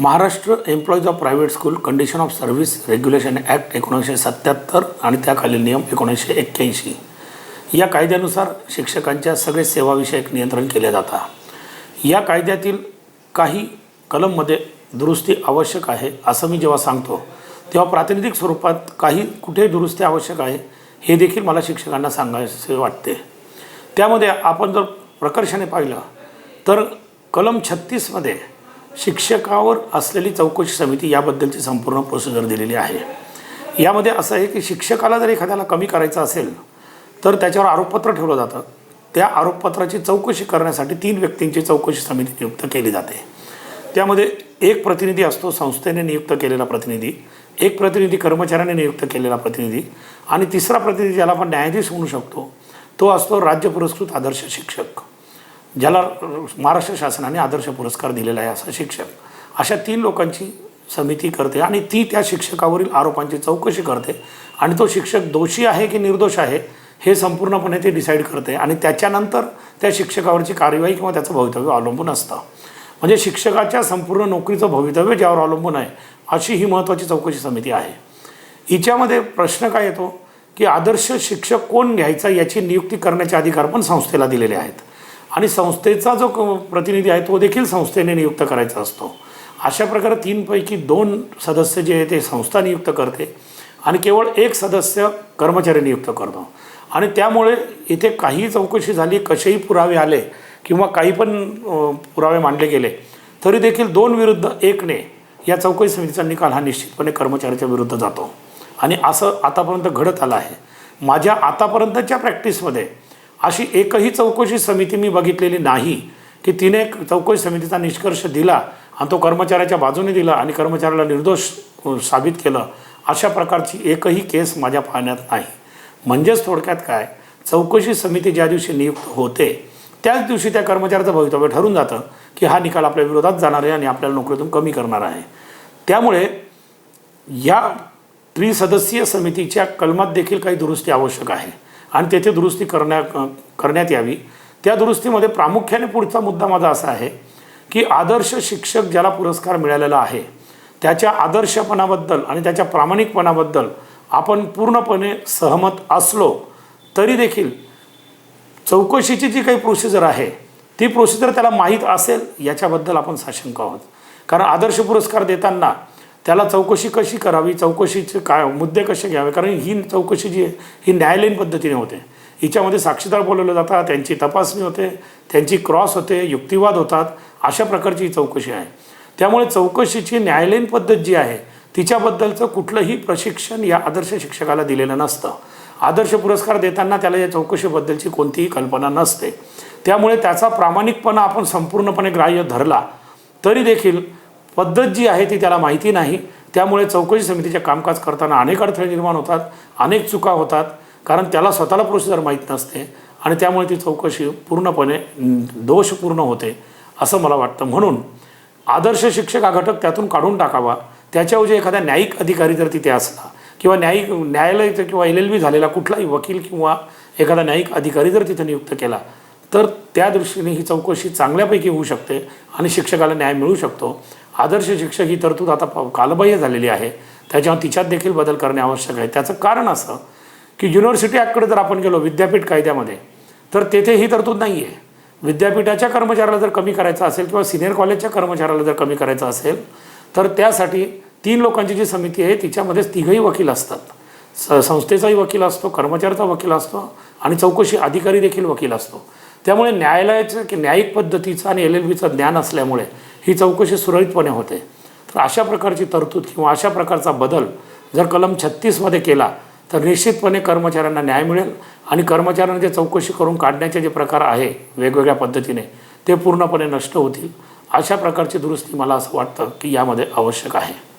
Maharashtra employees of private school condition of service regulation act एकोणीसशे सत्याहत्तर आणि त्याखालील नियम एकोणीसशे एक्क्याऐंशी. या कायद्यानुसार शिक्षकांच्या सगळे सेवाविषयक नियंत्रण केले जातात या कायद्यातील काही कलममध्ये दुरुस्ती आवश्यक आहे असं मी जेव्हा सांगतो तेव्हा प्रातिनिधिक स्वरूपात काही कुठे दुरुस्ती आवश्यक आहे हे देखील मला शिक्षकांना सांगायचे वाटते. त्यामध्ये आपण जर प्रकर्षाने पाहिलं तर कलम छत्तीसमध्ये शिक्षकावर असलेली चौकशी समिती याबद्दलची संपूर्ण प्रोसिजर दिलेली आहे. यामध्ये असं आहे की शिक्षकाला जर एखाद्याला कमी करायचं असेल तर त्याच्यावर आरोपपत्र ठेवलं जातं. त्या आरोपपत्राची चौकशी करण्यासाठी तीन व्यक्तींची चौकशी समिती नियुक्त केली जाते. त्यामध्ये एक प्रतिनिधी असतो संस्थेने नियुक्त केलेला प्रतिनिधी एक प्रतिनिधी कर्मचाऱ्याने नियुक्त केलेला प्रतिनिधी आणि तिसरा प्रतिनिधी ज्याला आपण न्यायाधीश म्हणू शकतो तो असतो राज्य पुरस्कृत आदर्श शिक्षक. ज्याला महाराष्ट्र शासनाने आदर्श पुरस्कार दिलेला आहे असा शिक्षक अशा तीन लोकांची समिती करते आणि ती त्या शिक्षकावरील आरोपांची चौकशी करते. आणि तो शिक्षक दोषी आहे की निर्दोष आहे हे संपूर्णपणे ते डिसाईड करते आणि त्याच्यानंतर त्या शिक्षकावरची कार्यवाही किंवा त्याचं भवितव्य अवलंबून असतं. म्हणजे शिक्षकाच्या संपूर्ण नोकरीचं भवितव्य ज्यावर अवलंबून आहे अशी ही महत्त्वाची चौकशी समिती आहे. हिच्यामध्ये प्रश्न काय येतो की आदर्श शिक्षक कोण घ्यायचा याची नियुक्ती करण्याचे अधिकार पण संस्थेला दिलेले आहेत. आणि संस्थेचा जो क- प्रतिनिधी आहे तो देखील संस्थेने नियुक्त करायचा असतो. अशा प्रकारे तीनपैकी दोन सदस्य जे आहे ते संस्था नियुक्त करते आणि केवळ एक सदस्य कर्मचारी नियुक्त करतो. आणि त्यामुळे इथे काही चौकशी झाली कसेही पुरावे आले किंवा काही पण पुरावे मांडले गेले तरी देखील दोन विरुद्ध एकने या चौकशी समितीचा निकाल हा निश्चितपणे कर्मचाऱ्याच्या विरुद्ध जातो. आणि असं आतापर्यंत घडत आलं आहे. माझ्या आतापर्यंतच्या प्रॅक्टिसमध्ये अशी एकही चौकशी समिती मी बघितलेली नाही की तिने चौकशी समितीचा निष्कर्ष दिला आणि तो कर्मचाऱ्याच्या बाजूने दिला आणि कर्मचाऱ्याला निर्दोष साबित केलं. अशा प्रकारची एकही केस माझ्या पाहण्यात नाही. म्हणजेच थोडक्यात काय? चौकशी समिती ज्या दिवशी नियुक्त होते त्याच दिवशी त्या कर्मचाऱ्याचं भवितव्य ठरून जातं की हा निकाल आपल्या विरोधात जाणार आहे आणि आपल्याला नोकरीतून कमी करणार आहे. त्यामुळे या त्रिसदस्यीय समितीच्या कलमात देखील काही दुरुस्ती आवश्यक आहे. आणि तेथे दुरुस्ती करण्या करण्यात यावी. त्या दुरुस्तीमध्ये प्रामुख्याने पुढचा मुद्दा माझा असा आहे की आदर्श शिक्षक ज्याला पुरस्कार मिळालेला आहे त्याच्या आदर्शपणाबद्दल आणि त्याच्या प्रामाणिकपणाबद्दल आपण पूर्णपणे सहमत असलो तरी देखील चौकशीची जी काही प्रोसिजर आहे ती प्रोसिजर त्याला माहीत असेल याच्याबद्दल आपण साशंक आहोत. कारण आदर्श पुरस्कार देताना त्याला चौकशी कशी करावी चौकशीचे काय मुद्दे कसे घ्यावे? कारण ही चौकशी जी आहे ही न्यायालयीन पद्धतीने होते. हिच्यामध्ये साक्षीदार बोलवले जातात त्यांची तपासणी होते त्यांची क्रॉस होते युक्तिवाद होतात अशा प्रकारची ही चौकशी आहे. त्यामुळे चौकशीची न्यायालयीन पद्धत जी आहे तिच्याबद्दलचं कुठलंही प्रशिक्षण या आदर्श शिक्षकाला दिलेलं नसतं. आदर्श पुरस्कार देताना त्याला या चौकशीबद्दलची कोणतीही कल्पना नसते. त्यामुळे त्याचा प्रामाणिकपणा आपण संपूर्णपणे ग्राह्य धरला तरी देखील पद्धत जी आहे ती त्याला माहिती नाही. त्यामुळे चौकशी समितीचे कामकाज करताना अनेक अडथळे निर्माण होतात अनेक चुका होतात. कारण त्याला स्वतःला प्रोसिजर माहीत नसते आणि त्यामुळे ती चौकशी पूर्णपणे दोषपूर्ण होते असं मला वाटतं. म्हणून आदर्श शिक्षक हा घटक त्यातून काढून टाकावा. त्याच्याऐवजी एखादा न्यायिक अधिकारी जर तिथे असला किंवा न्यायिक न्यायालय किंवा एल एल बी झालेला कुठलाही वकील किंवा एखादा न्यायिक अधिकारी जर तिथे नियुक्त केला तर त्या दृष्टीने ही चौकशी चांगल्यापैकी होऊ शकते आणि शिक्षकाला न्याय मिळू शकतो. आदर्श शिक्षक ही तरतूद आता कालबाह्य झालेली आहे. त्याच्यावर तिच्यात देखील बदल करणे आवश्यक आहे. त्याचं कारण असं की युनिव्हर्सिटी ॲक्टकडे जर आपण गेलो विद्यापीठ कायद्यामध्ये तर तेथे ही तरतूद नाही आहे विद्यापीठाच्या कर्मचाऱ्याला जर कमी करायचं असेल किंवा सिनियर कॉलेजच्या कर्मचाऱ्याला जर कमी करायचं असेल तर त्यासाठी तीन लोकांची जी समिती आहे तिच्यामध्ये तिघही वकील असतात. स संस्थेचाही वकील असतो कर्मचाऱ्याचा वकील असतो आणि चौकशी अधिकारी देखील वकील असतो. त्यामुळे न्यायालयाचं की न्यायिक पद्धतीचं आणि एल एल बीचं ज्ञान असल्यामुळे ही चौकशी सुरळीतपणे होते. तर अशा प्रकारची तरतूद किंवा अशा प्रकारचा बदल जर कलम छत्तीसमध्ये केला तर निश्चितपणे कर्मचाऱ्यांना न्याय मिळेल आणि कर्मचाऱ्यांना जे चौकशी करून काढण्याचे जे प्रकार आहे वेगवेगळ्या पद्धतीने ते पूर्णपणे नष्ट होतील. अशा प्रकारची दुरुस्ती मला असं वाटतं की यामध्ये आवश्यक आहे.